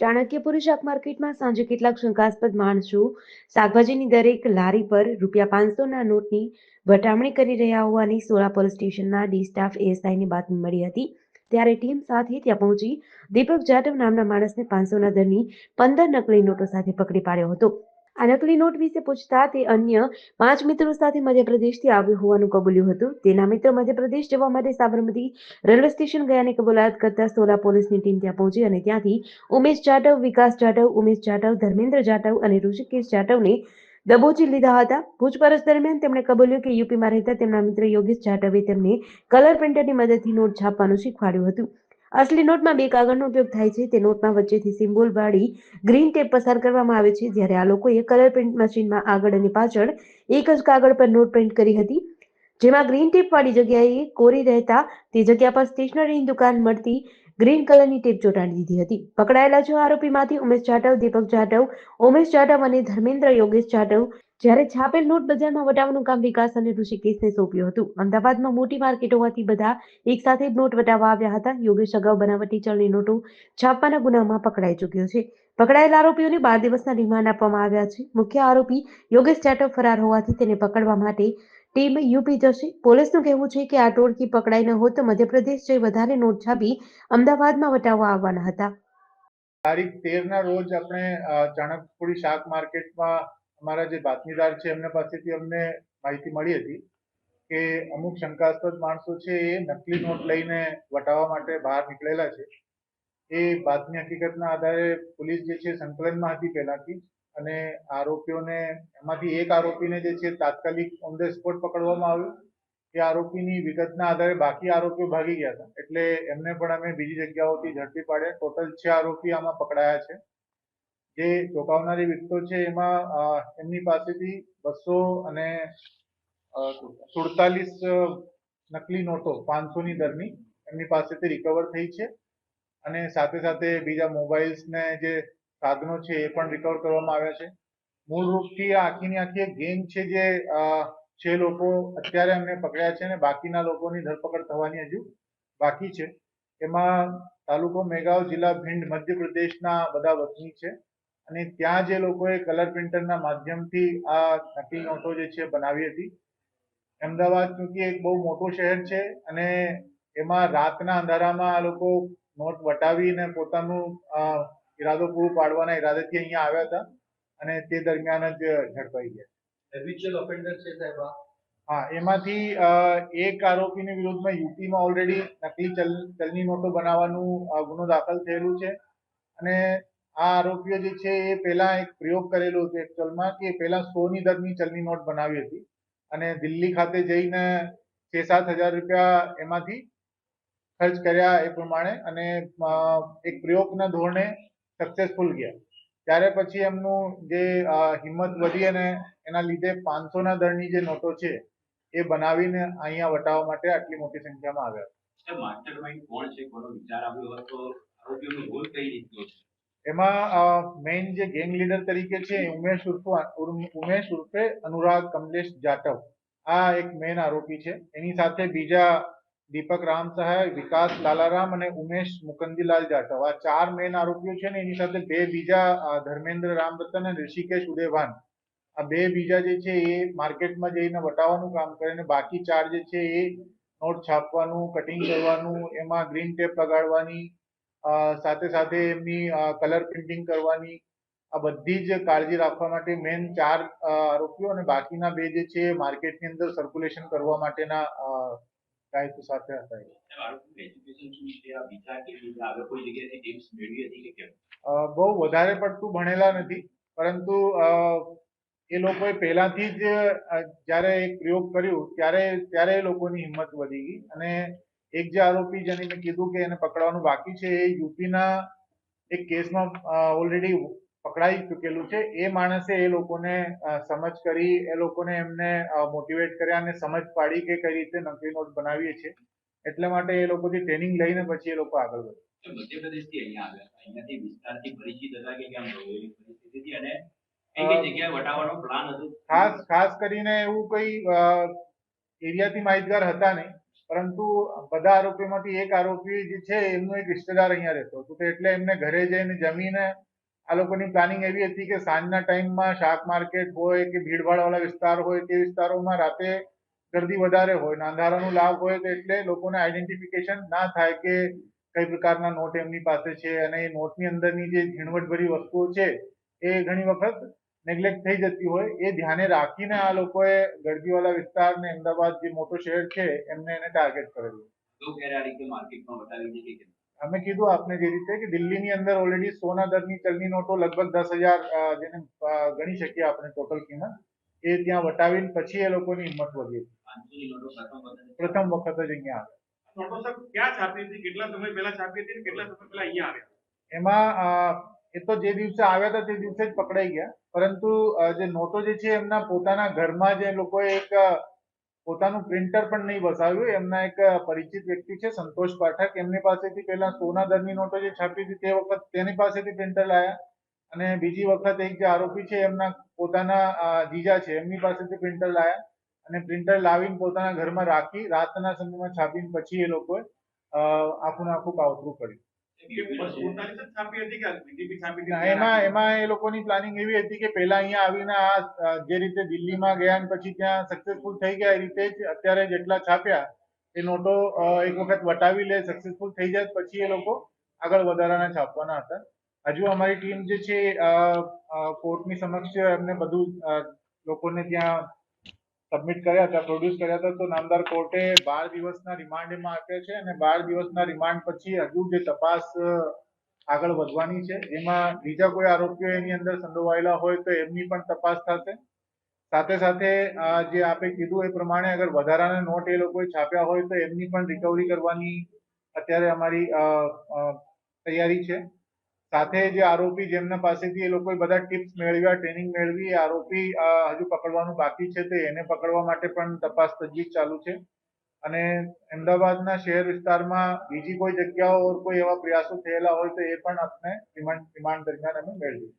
ચાણક્યપુરી શાક માર્કેટમાં સાંજે કેટલાક શંકાસ્પદ માણસો શાકભાજીની દરેક લારી પર રૂપિયા પાંચસોના નોટની વટામણી કરી રહ્યા હોવાની સોલા પોલીસ સ્ટેશનના ડી સ્ટાફ એએસઆઈને બાતમી મળી હતી. ત્યારે ટીમ સાથે ત્યાં પહોંચી દીપક જાટવ નામના માણસને પાંચસોના દરની પંદર નકલી નોટો સાથે પકડી પાડ્યો હતો. આ નકલી નોટ વિશે પૂછતા તે અન્ય પાંચ મિત્રો સાથે મધ્યપ્રદેશથી આવ્યો હોવાનું કબૂલ્યું હતું. તેના મિત્રો મધ્યપ્રદેશ જવા માટે સાબરમતી રેલવે સ્ટેશન ગયાની કબૂલાત કરતા સોલા પોલીસની ટીમ ત્યાં પહોંચી અને ત્યાંથી ઉમેશ જાટવ, વિકાસ જાટવ, ઉમેશ જાટવ, ધર્મેન્દ્ર જાટવ અને ઋષિકેશ જાટવને દબોચી લીધા હતા. પૂછપરછ દરમિયાન તેમણે કબૂલ્યું કે યુપીમાં રહેતા તેમના મિત્ર યોગેશ જાટવે તેમને કલર પ્રિન્ટરની મદદથી નોટ છાપવાનું શીખવાડ્યું હતું. અસલી નોટમાં બે કાગળનો ઉપયોગ થાય છે. તે નોટમાં વચ્ચેથી સિમ્બોલ વાળી ગ્રીન ટેપ પસાર કરવામાં આવે છે. જ્યારે આ લોકોએ કલર પ્રિન્ટ મશીનમાં આગળ અને પાછળ એક જ કાગળ પર નોટ પ્રિન્ટ કરી હતી. જેમાં ગ્રીન ટેપ વાળી જગ્યાએ કોરી રહેતા તે જગ્યા પર સ્ટેશનરીની દુકાન મળતી ગ્રીન કલરની ટેપ ચોંટાડી દીધી હતી. પકડાયેલા છ આરોપીમાંથી ઉમેશ જાટવ, દીપક જાટવ, ઉમેશ જાટવ અને ધર્મેન્દ્ર યોગેશ જાટવ જ્યારે છાપેલ નોટ બજારમાં વટાવવાનું કામ વિકાસ અને ઋષિકેશને સોંપ્યું હતું. અમદાવાદમાં મોટી માર્કેટ હોવાથી બધા એક સાથે નોટ વટાવવા આવ્યા હતા. યોગેશ અગાઉ બનાવટી ચલણી નોટો છાપવાના ગુનામાં પકડાઈ ચૂક્યો છે. પકડાયેલા આરોપીઓને બાર દિવસના રિમાન્ડ આપવામાં આવ્યા છે. મુખ્ય આરોપી યોગેશ જાટવ ફરાર હોવાથી તેને પકડવા માટે ટીમ યુપી જશે. પોલીસનું કહેવું છે કે આ ટોળકી પકડાઈ ન હોત મધ્યપ્રદેશ જઈ વધારે નોટ છાપી અમદાવાદમાં વટાવવા આવવાના હતા. તારીખ તેર ના રોજ આપણે ચાણકપુરી શાક માર્કેટમાં અમારા જે બાતમીદાર છે, એમના પાસેથી અમને માહિતી મળી હતી કે અમુક શંકાસ્પદ માણસો છે, એ નકલી નોટ લઈને વટાવવા માટે બહાર નીકળેલા છે. એ બાતમી હકીકતના આધારે પોલીસ જે છે, સંકલનમાં હતી પહેલાથી અને આરોપીઓને, એમાંથી એક આરોપીને જે છે, તાત્કાલિક ઓન ધ સ્પોટ પકડવામાં આવ્યો. એ આરોપીની વિગતના આધારે બાકી આરોપીઓ ભાગી ગયા હતા. એટલે એમને પણ અમે બીજી જગ્યાઓથી ઝડપી પાડ્યા. ટોટલ છ આરોપી આમાં પકડાયા છે. જે ચોંકાવનારી વિગતો છે, એમાં એમની પાસેથી બસો અને સુડતાલીસ નકલી નોટો પાંચસો ની દરની એમની પાસેથી રિકવર થઈ છે. અને સાથે સાથે બીજા મોબાઈલ્સ ને જે સાધનો છે, એ પણ રિકવર કરવામાં આવ્યા છે. મૂળ રૂપથી આ આખીની આખી એક ગેંગ છે જે છે લોકો અત્યારે અમને પકડ્યા છે અને બાકીના લોકોની ધરપકડ થવાની હજુ બાકી છે. એમાં તાલુકો મેગાવ, જિલ્લા, ભીંડ, મધ્યપ્રદેશના બધા વતની છે. અને ત્યાં જે લોકોએ કલર પ્રિન્ટરના માધ્યમથી આ નકલી નોટો જે છે બનાવી હતી અમદાવાદ ચૂંકી એક બહુ મોટું શહેર છે અને એમાં રાતના અંધારામાં આ લોકો નોટ વટાવીને પોતાનું ઈરાદો પૂરું પાડવાના ઈરાદેથી અહીંયા આવ્યા હતા અને તે દરમિયાન જ ઝડપાઈ ગયા. રિચ્યુઅલ ઓફેન્ડર છે સાહેબ હા એમાંથી એક આરોપીની વિરુદ્ધમાં યુપીમાં ઓલરેડી નકલી ચલ ચલની નોટો બનાવવાનું ગુનો દાખલ થયેલું છે અને આ આરોપીઓ જે છે, એ પહેલા એક પ્રયોગ કરેલો હતો એકચ્યુઅલમાં કે પહેલા સોની દરની ચલની નોટ બનાવી હતી અને દિલ્હી ખાતે જઈને છ સાત હજાર રૂપિયા એમાંથી ખર્ચ કર્યા એ પ્રમાણે અને એક પ્રયોગના ધોરણે સક્સેસફુલ ગયા. ત્યારે પછી એમનું જે હિંમત વધી અને એના લીધે પાંચસોના દરની જે નોટો છે, એ બનાવીને અહીંયા વટાવવા માટે આટલી મોટી સંખ્યામાં આવ્યા. માસ્ટર માઇન્ડ કોણ છે? કોનો વિચાર આવ્યો હતો? આરોપીઓનો ગોલ કઈ રીતનો છે? એમાં મેઇન જે ગેંગ લીડર તરીકે છે ઉમેશ ઉર્ફે ઉમેશ ઉર્ફે અનુરાગ કમલેશ જાટવ. આ એક મેઇન આરોપી છે. એની સાથે બીજા દીપક રામ સહાય, વિકાસ લાલારામ અને ઉમેશ મુકંદીલાલ જાટવ. આ ચાર મેઇન આરોપીઓ છે ને, એની સાથે બે બીજા ધર્મેન્દ્ર રામરતન અને ઋષિકેશ ઉદેવાન આ બે બીજા જે છે એ માર્કેટમાં જઈને વટાવવાનું કામ કરે અને બાકી ચાર જે છે એ નોટ છાપવાનું કટિંગ કરવાનું, એમાં ગ્રીન ટેપ લગાડવાની સાથે સાથે એમની કલર પ્રિન્ટિંગ કરવાની આ બધી જ કાળજી રાખવા માટે મેન ચાર આરોપીઓ અને બાકીના બે જે છે માર્કેટની અંદર સર્ક્યુલેશન કરવા માટેના દાયિત્વ સાથે હતા બહુ વધારે પડતું ભણેલા નથી. પરંતુ એ લોકોએ પહેલાથી જ જ્યારે એક પ્રયોગ કર્યું ત્યારે ત્યારે એ લોકોની હિંમત વધી ગઈ. અને એક જે આરોપી જેની મેં કીધું કે એને પકડવાનું બાકી છે એ યુપીના એક કેસમાં ઓલરેડી પકડાઈ ચૂકેલું છે. એ માણસે એ લોકોને સમજ કરી એ લોકોને એમને મોટિવેટ કર્યા અને સમજ પાડી કે કઈ રીતે નકલી નોટ બનાવીએ છીએ. એટલા માટે એ લોકોથી ટ્રેનિંગ લઈને પછી એ લોકો આગળ વધ્યા મધ્યપ્રદેશથી અહીંયા આવ્યા. અહીંયાથી વિસ્તારથી પરિચિત હતા કે કેમ રહો અને કઈ કઈ જગ્યાએ વટાવવાનો પ્લાન હતો? ખાસ ખાસ કરીને એવું કઈ એરિયાથી માહિતગાર હતા નહીં. પરંતુ બધા આરોપીમાંથી એક આરોપી જે છે, એમનો એક રિશ્તેદાર અહીંયા રહેતો હતો. એટલે એમને ઘરે જઈને જમીને આ લોકોની પ્લાનિંગ એવી હતી કે સાંજના ટાઈમમાં શાક માર્કેટ હોય કે ભીડભાડવાળા વિસ્તાર હોય તે વિસ્તારોમાં રાતે ગરદી વધારે હોય અંધારાનું લાભ હોય તો એટલે લોકોને આઈડેન્ટિફિકેશન ના થાય કે કઈ પ્રકારના નોટ એમની પાસે છે. અને એ નોટની અંદરની જે ઝીણવટભરી વસ્તુઓ છે, એ ઘણી વખત નેગ્લેક્ટ થઈ જતી હોય એ ધ્યાને રાખીને આ લોકોએ ગરદીવાળા વિસ્તાર ને અમદાવાદ જે મોટો શહેર છે એમને એને ટાર્ગેટ કરેલું. અગાઉ ક્યારે આ રીતે માર્કેટમાં વટાવી છે કે કેમ? અમે કીધું આપને જે રીતે કે દિલ્હીની અંદર ઓલરેડી સોના દરની ચલની નોટો લગભગ દસ હજાર જેને અ, ગણી શકીએ આપણે ટોટલ કિંમત એ ત્યાં વટાવીને પછી એ લોકોની હિંમત વધી. હતી. પાંચસોની નોટો પ્રથમ વખત પ્રથમ વખત જ અહીંયા આવ્યા નોટો સાહેબ ક્યાં છાપી હતી? કેટલા સમય પહેલા છાપી હતી? અને કેટલા સમય પહેલા અહીંયા આવ્યા? એમાં અ, એ તો જે દિવસે આવ્યા હતા તે દિવસે જ પકડાઈ ગયા. પરંતુ જે નોટો જે છે એમના પોતાના ઘરમાં જે લોકોએ એક પોતાનું પ્રિન્ટર પણ નહીં વસાવ્યું. એમના એક પરિચિત વ્યક્તિ છે, સંતોષ પાઠક. એમની પાસેથી પહેલા સોના દરની નોટો જે છાપી હતી તે વખત તેની પાસેથી પ્રિન્ટર લાયા. અને બીજી વખત એક જે આરોપી છે એમના પોતાના જીજા છે એમની પાસેથી પ્રિન્ટર લાયા. અને પ્રિન્ટર લાવીને પોતાના ઘરમાં રાખી, રાતના સમયમાં છાપીને પછી એ લોકોએ આખું આખું કાવતરું કર્યું એમાં એમાં એ લોકોની પ્લાનિંગ એવી હતી કે પહેલા અહીંયા આવીને આ જે રીતે દિલ્હીમાં ગયા અને પછી ત્યાં સક્સેસફુલ થઈ ગયા એ રીતે જ અત્યારે જેટલા છાપ્યા એ નોટો એક વખત વટાવી લે સક્સેસફુલ થઈ જાય પછી એ લોકો આગળ વધારાના છાપવાના હતા. હજુ અમારી ટીમ જે છે કોર્ટની સમક્ષ એમને બધું લોકોને ત્યાં સબમિટ કર્યા હતા પ્રોડ્યુસ કર્યા હતા, તો નામદાર કોર્ટે બાર દિવસના રિમાન્ડ એમાં આપ્યા છે અને બાર દિવસના રિમાન્ડ પછી હજુ જે તપાસ આગળ વધવાની છે જેમાં બીજા કોઈ આરોપીઓ એની અંદર સંડોવાયેલા હોય તો એમની પણ તપાસ થશે. સાથે સાથે જે આપે કીધું એ પ્રમાણે અગર વધારાના નોટ એ લોકોએ છાપ્યા હોય તો એમની પણ રિકવરી કરવાની અત્યારે અમારી તૈયારી છે. સાથે જે આરોપી જેમના પાસેથી એ લોકોએ બધા ટિપ્સ મેળવ્યા ટ્રેનિંગ મેળવી આરોપી હજુ પકડવાનું બાકી છે તે એને પકડવા માટે પણ તપાસ તજવીજ ચાલુ છે. અને અમદાવાદના શહેર વિસ્તારમાં બીજી કોઈ જગ્યાઓ, કોઈ એવા પ્રયાસો થયેલા હોય તો એ પણ આપણે રિમાન્ડ રિમાન્ડ દરમિયાન અમે મેળવીશું